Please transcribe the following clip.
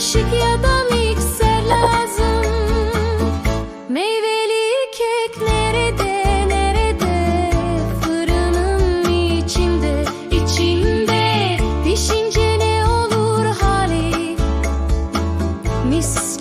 kaşık ya da mikser lazım. Meyveli kek nerede nerede? Fırınım içimde içimde. Pişince ne olur hali? Mis